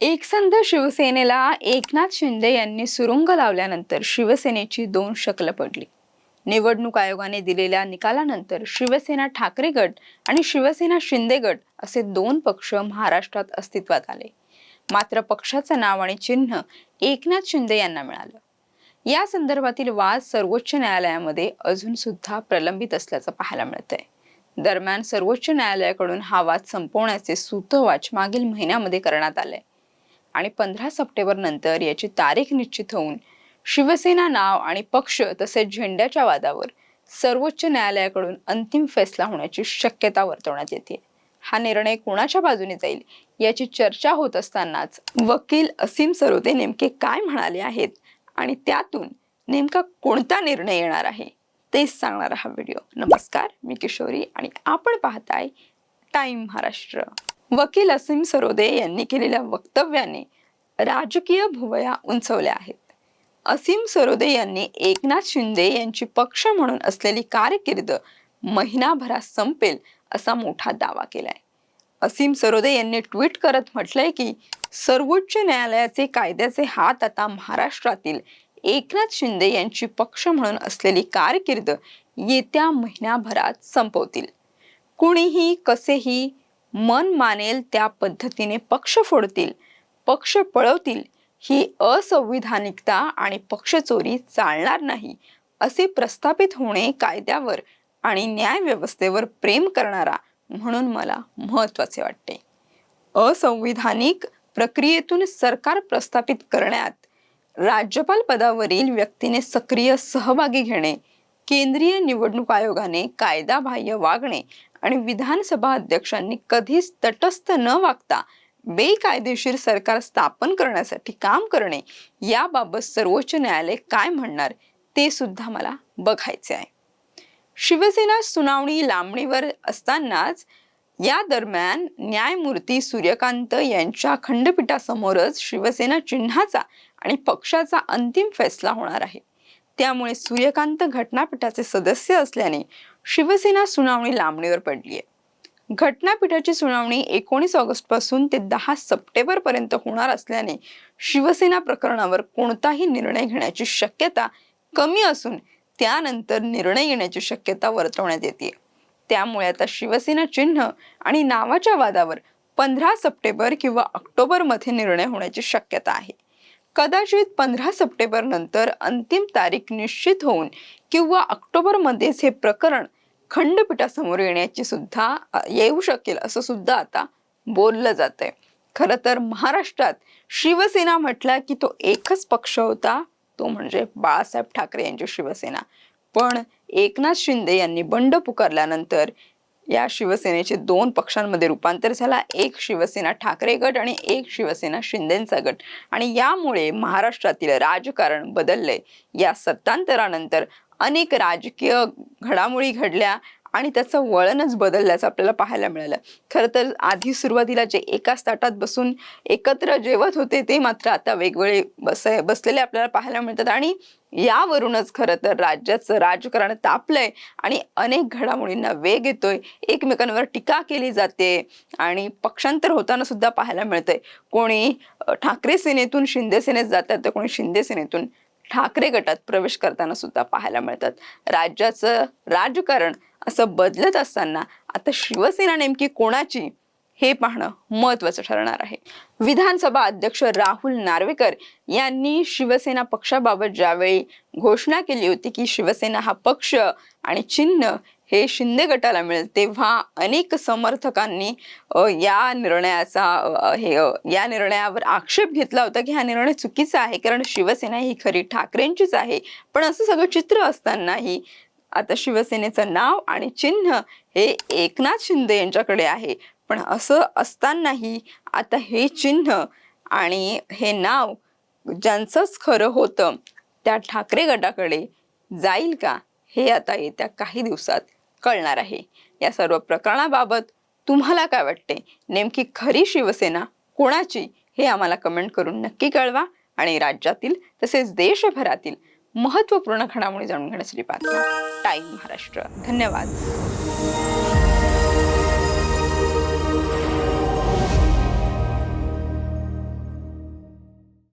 एकसंध शिवसेनेला एकनाथ शिंदे यांनी सुरुंग लावल्यानंतर शिवसेनेची दोन शकलं पडली. निवडणूक आयोगाने दिलेल्या निकालानंतर शिवसेना ठाकरे गट आणि शिवसेना शिंदे गट असे दोन पक्ष महाराष्ट्रात अस्तित्वात आले. मात्र पक्षाचं नाव आणि चिन्ह एकनाथ शिंदे यांना मिळालं. या संदर्भातील वाद सर्वोच्च न्यायालयामध्ये अजून सुद्धा प्रलंबित असल्याचं पाहायला मिळतंय. दरम्यान सर्वोच्च न्यायालयाकडून हा वाद संपवण्याचे सूतवाच मागील महिन्यामध्ये करण्यात आलंय. आणि पंधरा सप्टेंबर नंतर याची तारीख निश्चित होऊन शिवसेना नाव आणि पक्ष तसेच झेंड्याच्या वादावर सर्वोच्च न्यायालयाकडून अंतिम फैसला होण्याची शक्यता वर्तवण्यात येते. हा निर्णय कोणाच्या बाजूने जाईल याची चर्चा होत असतानाच वकील असीम सरोदे नेमके काय म्हणाले आहेत आणि त्यातून नेमका कोणता निर्णय येणार आहे तेच सांगणारा हा व्हिडिओ. नमस्कार मी किशोरी आणि आपण पाहताय टाइम महाराष्ट्र. वकील असीम सरोदे यांनी केलेल्या वक्तव्याने राजकीय भुवया उंचवल्या आहेत. असीम सरोदे यांनी एकनाथ शिंदे यांची पक्ष म्हणून असलेली कारकीर्द महिनाभरात संपेल असा मोठा दावा केलाय. असीम सरोदे यांनी ट्विट करत म्हटलंय की सर्वोच्च न्यायालयाचे कायद्याचे हात आता महाराष्ट्रातील एकनाथ शिंदे यांची पक्ष म्हणून असलेली कारकीर्द येत्या महिन्याभरात संपवतील. कुणीही कसेही मन मानेल त्या पद्धतीने पक्ष फोडतील पक्ष पळवतील ही असंविधानिकता आणि पक्षचोरी चालणार नाही असे प्रस्थापित होणे कायद्यावर आणि न्यायव्यवस्थेवर प्रेम करणारा म्हणून मला महत्त्वाचे वाटते. असंविधानिक प्रक्रियेतून सरकार प्रस्थापित करण्यात राज्यपाल पदावरील व्यक्तीने सक्रिय सहभागी घेणे केंद्रीय निवडणूक आयोगाने कायदाबाह्य वागणे आणि विधानसभा अध्यक्षांनी कधीच तटस्थ न वागता बेकायदेशीर सरकार स्थापन करण्यासाठी काम करणे याबाबत सर्वोच्च न्यायालय काय म्हणणार ते सुद्धा मला बघायचे आहे. शिवसेना सुनावणी लांबणीवर असतानाच या दरम्यान न्यायमूर्ती सूर्यकांत यांच्या खंडपीठासमोरच शिवसेना चिन्हाचा आणि पक्षाचा अंतिम फैसला होणार आहे. त्यामुळे सूर्यकांत घटनापीठाचे सदस्य असल्याने शिवसेना सुनावणी लांबणीवर पडली आहे घटनापीठाची सुनावणी एकोणीस ऑगस्टपासून ते दहा सप्टेंबर पर्यंत होणार असल्याने शिवसेना प्रकरणावर कोणताही निर्णय घेण्याची शक्यता कमी असून त्यानंतर निर्णय येण्याची शक्यता वर्तवण्यात येते त्यामुळे आता शिवसेना चिन्ह आणि नावाच्या वादावर पंधरा सप्टेंबर किंवा ऑक्टोबरमध्ये निर्णय होण्याची शक्यता आहे. कदाचित पंधरा सप्टेंबर नंतर अंतिम तारीख निश्चित होऊन किंवा ऑक्टोबरमध्येच हे प्रकरण खंडपीठासमोर येण्याची सुद्धा येऊ शकेल असं सुद्धा आता बोललं जात आहे खरं तर महाराष्ट्रात शिवसेना म्हटला की तो एकच पक्ष होता तो म्हणजे बाळासाहेब ठाकरे यांची शिवसेना. पण एकनाथ शिंदे यांनी बंड पुकारल्यानंतर या शिवसेनेचे दोन पक्षांमध्ये रूपांतर झाला. एक शिवसेना ठाकरे गट आणि एक शिवसेना शिंदेचा गट. आणि यामुळे महाराष्ट्रातील राजकारण बदललंय. या सत्तांतरानंतर अनेक राजकीय घडामोडी घडल्या आणि त्याचं वळणच बदलल्याचं आपल्याला पाहायला मिळालं. खरं तर आधी सुरुवातीला जे एकाच ताटात बसून एकत्र जेवत होते ते मात्र आता वेगवेगळे बस बसलेले आपल्याला पाहायला मिळतात. आणि यावरूनच खरं तर राज्याचं राजकारण तापलंय आणि अनेक घडामोडींना वेग येतोय. एकमेकांवर टीका केली जाते आणि पक्षांतर होताना सुद्धा पाहायला मिळतंय. कोणी ठाकरे सेनेतून शिंदे सेनेत जातात तर कोणी शिंदे सेनेतून ठाकरे गटात प्रवेश करताना सुद्धा पाहायला मिळतात. राज्याचं राजकारण असं बदलत असताना आता शिवसेना नेमकी कोणाची हे पाहणं महत्वाचं ठरणार आहे. विधानसभा अध्यक्ष राहुल नार्वेकर यांनी शिवसेना पक्षाबाबत ज्यावेळी घोषणा केली होती की शिवसेना हा पक्ष आणि चिन्ह हे शिंदे गटाला मिळेल. तेव्हा अनेक समर्थकांनी या निर्णयाचा हे या निर्णयावर आक्षेप घेतला होता की हा निर्णय चुकीचा आहे कारण शिवसेना ही खरी ठाकरेंचीच आहे. पण असं सगळं चित्र असतानाही आता शिवसेनेचं नाव आणि चिन्ह हे एकनाथ शिंदे यांच्याकडे आहे. पण असं असतानाही आता हे चिन्ह आणि हे नाव ज्यांचंच खरं होतं त्या ठाकरे गटाकडे जाईल का? हे आता येत्या काही दिवसात कळणार आहे. या सर्व प्रकरणाबाबत तुम्हाला काय वाटते? नेमकी खरी शिवसेना कोणाची? हे आम्हाला कमेंट करून नक्की कळवा आणि राज्यातील तसेच देशभरातील महत्त्वपूर्ण घडामोडी जाणून घेण्यासाठी पात्र टाईम महाराष्ट्र. धन्यवाद.